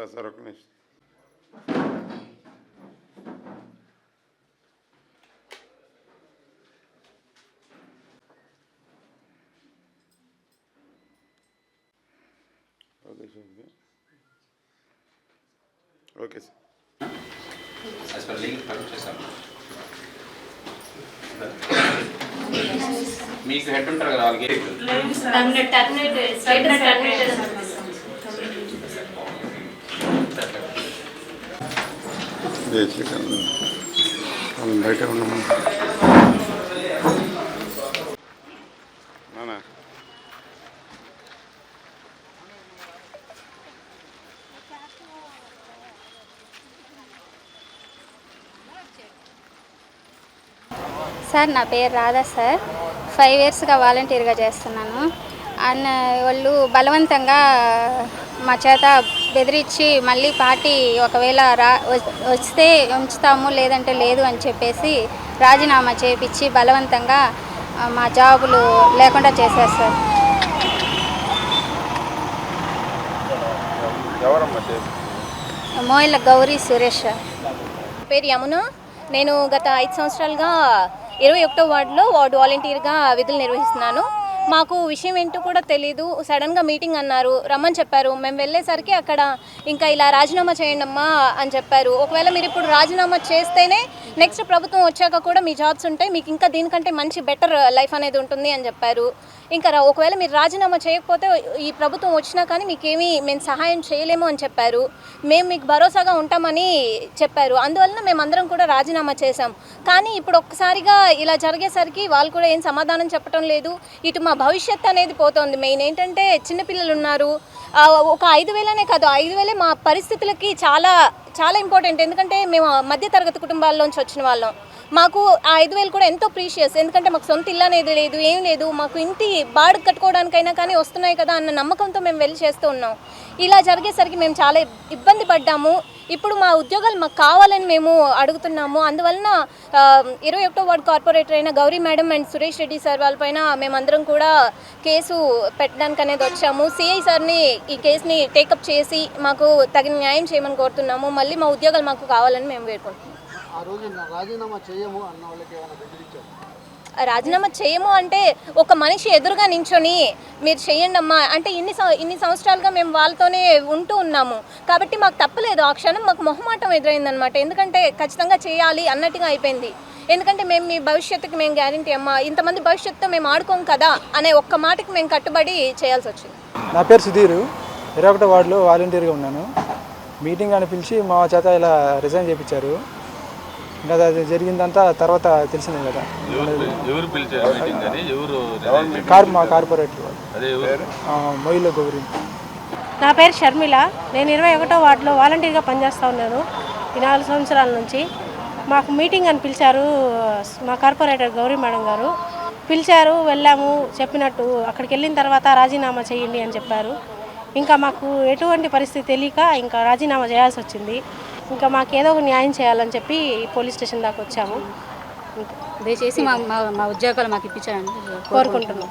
Sir sir ఒక నిమిషం okay sir okay sir as per correct చేస్తాం మీకు హెడ్ ఉంటారు కదా వాళ్ళకి? మనం బయట ఉన్నాము నానా సార్ నా పేరు రాధా సార్. ఫైవ్ ఇయర్స్గా వాలంటీర్గా చేస్తున్నాను. అండ్ వాళ్ళు బలవంతంగా మా చేత బెదిరించి మళ్ళీ పార్టీ ఒకవేళ రా వస్తే ఉంచుతాము లేదంటే లేదు అని చెప్పేసి రాజీనామా చేపించి బలవంతంగా మా జాబులు లేకుండా చేశారు సార్. మోయిల గౌరీ సురేష్. సార్ పేరు యమున. నేను గత ఐదు సంవత్సరాలుగా ఇరవై ఒకటో వార్డులో వార్డు వాలంటీర్గా విధులు నిర్వహిస్తున్నాను. మాకు విషయం ఏంటో కూడా తెలీదు. సడన్గా మీటింగ్ అన్నారు. రమ్మని చెప్పారు. మేము వెళ్ళేసరికి అక్కడ ఇంకా ఇలా రాజీనామా చేయండి అమ్మా అని చెప్పారు. ఒకవేళ మీరు ఇప్పుడు రాజీనామా చేస్తేనే నెక్స్ట్ ప్రభుత్వం వచ్చాక కూడా మీ జాబ్స్ ఉంటాయి. మీకు ఇంకా దీనికంటే మంచి బెటర్ లైఫ్ అనేది ఉంటుంది అని చెప్పారు. ఇంకా ఒకవేళ మీరు రాజీనామా చేయకపోతే ఈ ప్రభుత్వం వచ్చినా కానీ మీకేమీ మేము సహాయం చేయలేము అని చెప్పారు. మేము మీకు భరోసాగా ఉంటామని చెప్పారు. అందువలన మేమందరం కూడా రాజీనామా చేశాం. కానీ ఇప్పుడు ఒక్కసారిగా ఇలా జరిగేసరికి వాళ్ళు కూడా ఏం సమాధానం చెప్పడం లేదు. ఇటు మా భవిష్యత్ అనేది పోతోంది. మెయిన్ ఏంటంటే చిన్నపిల్లలు ఉన్నారు. ఒక ఐదు వేలనే కాదు ఐదు వేలే మా పరిస్థితులకి చాలా చాలా ఇంపార్టెంట్ ఎందుకంటే మేము మధ్యతరగతి కుటుంబాల్లోంచి వచ్చిన వాళ్ళం. మాకు ఆ ఐదు వేలు కూడా ఎంతో ప్రీషియస్. ఎందుకంటే మాకు సొంత ఇల్లు అనేది లేదు ఏం లేదు మాకు ఇంటి బాడు కట్టుకోవడానికైనా కానీ వస్తున్నాయి కదా అన్న నమ్మకంతో మేము వెళ్ళి చేస్తూ ఉన్నాం. ఇలా జరిగేసరికి మేము చాలా ఇబ్బంది పడ్డాము. ఇప్పుడు మా ఉద్యోగాలు మాకు కావాలని మేము అడుగుతున్నాము. అందువలన ఇరవై ఒకటో వార్డు కార్పొరేటర్ అయిన Gauri madam and Suresh Reddy sir వాళ్ళపైన మేమందరం కూడా కేసు పెట్టడానికి అనేది వచ్చాము. సిఐ సార్ని ఈ కేసుని టేకప్ చేసి మాకు తగిన న్యాయం చేయమని కోరుతున్నాము. మళ్ళీ మా ఉద్యోగాలు మాకు కావాలని మేము వేడుకుంటున్నాము ఆ రోజు నా రాజీనామా చేయము అన్న వాళ్ళకి ఏమైనా బెదిరించారు? రాజీనామా చేయము అంటే ఒక మనిషి ఎదురుగా నించొని మీరు చేయండి అమ్మా అంటే ఇన్ని ఇన్ని సంవత్సరాలుగా మేము వాళ్ళతోనే ఉంటూ ఉన్నాము. కాబట్టి మాకు తప్పలేదు. ఆ క్షణం మాకు మొహమాటం ఎదురైందనమాట ఎందుకంటే ఖచ్చితంగా చేయాలి అన్నట్టుగా అయిపోయింది. ఎందుకంటే మేము మీ భవిష్యత్తుకి మేము గ్యారంటీ అమ్మా. ఇంతమంది భవిష్యత్తుతో మేము ఆడుకోం కదా అనే ఒక్క మాటకి మేము కట్టుబడి చేయాల్సి వచ్చింది. నా పేరు సుధీరు. ఇరవై ఒకటో వార్డులో వాలంటీర్గా ఉన్నాను. మీటింగ్ అని పిలిచి మా చేత ఇలా రిజైన్ చేయించారు ఇంకా అది జరిగిందంతా తర్వాత తెలిసిందే కదా. ఎవరు పిలిచారు మీటింగ్ అని? ఎవరు కార్ మా కార్పొరేటర్ మొయిల గౌరీ. నా పేరు షర్మిల. నేను ఇరవై ఒకటో వార్డులో వాలంటీర్గా పనిచేస్తూ ఉన్నాను. ఈ నాలుగు సంవత్సరాల నుంచి. మాకు మీటింగ్ అని పిలిచారు మా కార్పొరేటర్ గౌరీ మేడం గారు. పిలిచారు వెళ్ళాము చెప్పినట్టు అక్కడికి వెళ్ళిన తర్వాత రాజీనామా చేయండి అని చెప్పారు. ఇంకా మాకు ఎటువంటి పరిస్థితి తెలియక ఇంకా రాజీనామా చేయాల్సి వచ్చింది. ఇంకా మాకు ఏదో ఒక న్యాయం చేయాలని చెప్పి పోలీస్ స్టేషన్ దాకా వచ్చాము. ఇంకా దయచేసి మా మా మా ఉద్యోగాలు మాకు ఇప్పించాలని కోరుకుంటున్నాం.